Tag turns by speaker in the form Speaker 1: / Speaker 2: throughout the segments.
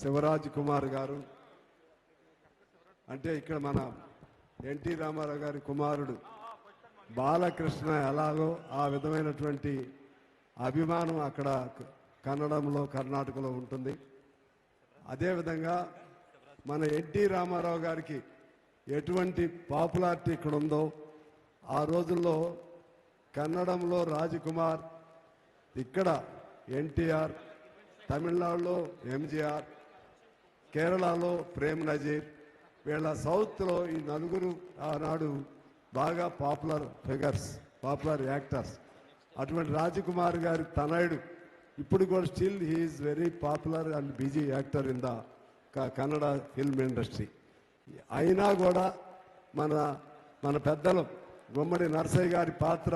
Speaker 1: శివరాజ్ కుమార్ గారు. అంటే ఇక్కడ మన ఎన్టీ రామారావు గారి కుమారుడు బాలకృష్ణ ఎలాగో ఆ విధమైనటువంటి అభిమానం అక్కడ కన్నడంలో కర్ణాటకలో ఉంటుంది. అదేవిధంగా మన ఎన్టీ రామారావు గారికి ఎటువంటి పాపులారిటీ ఇక్కడ ఉందో ఆ రోజుల్లో కన్నడంలో రాజకుమార్ ఇక్కడ ఎన్టీఆర్ తమిళనాడులో ఎంజీఆర్ కేరళలో ప్రేమ్ నజీర్ వీళ్ళ సౌత్లో ఈ నలుగురు ఆనాడు బాగా పాపులర్ ఫిగర్స్ పాపులర్ యాక్టర్స్. అటువంటి రాజకుమార్ గారి తనయుడు ఇప్పుడు కూడా still he's very popular and busy actor in the Kannada film industry. అయినా కూడా మన మన పెద్దలు గుమ్మడి నరసయ్య గారి పాత్ర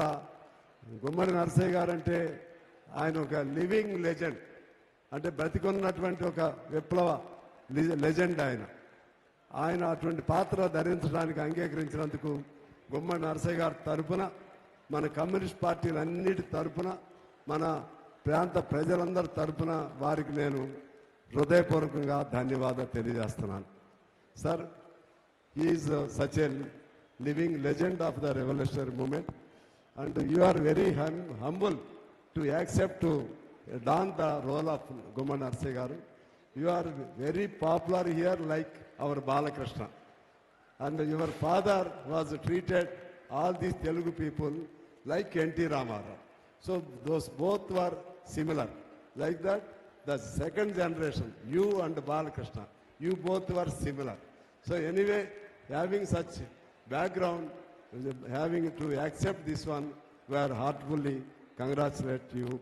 Speaker 1: గుమ్మడి నరసయ్య గారు అంటే ఆయన ఒక లివింగ్ లెజెండ్. అంటే బ్రతికున్నటువంటి ఒక విప్లవ లెజెండ్ ఆయన. ఆయన అటువంటి పాత్ర ధరించడానికి అంగీకరించినందుకు గుమ్మ నరసయ్య గారి తరపున మన కమ్యూనిస్ట్ పార్టీలన్నిటి తరపున మన ప్రాంత ప్రజలందరి తరపున వారికి నేను హృదయపూర్వకంగా ధన్యవాదాలు తెలియజేస్తున్నాను. Sir is such a living legend of the revolutionary moment and you are very humble to accept don the role of Gumma Narsaiah garu You are very popular here like our Balakrishna. And your father was treated all these Telugu people like N.T. Ramarao. So those both were similar. Like that, the second generation, you and Balakrishna, you both were similar. So anyway, having such background, having to accept this one, we are heartfully congratulate you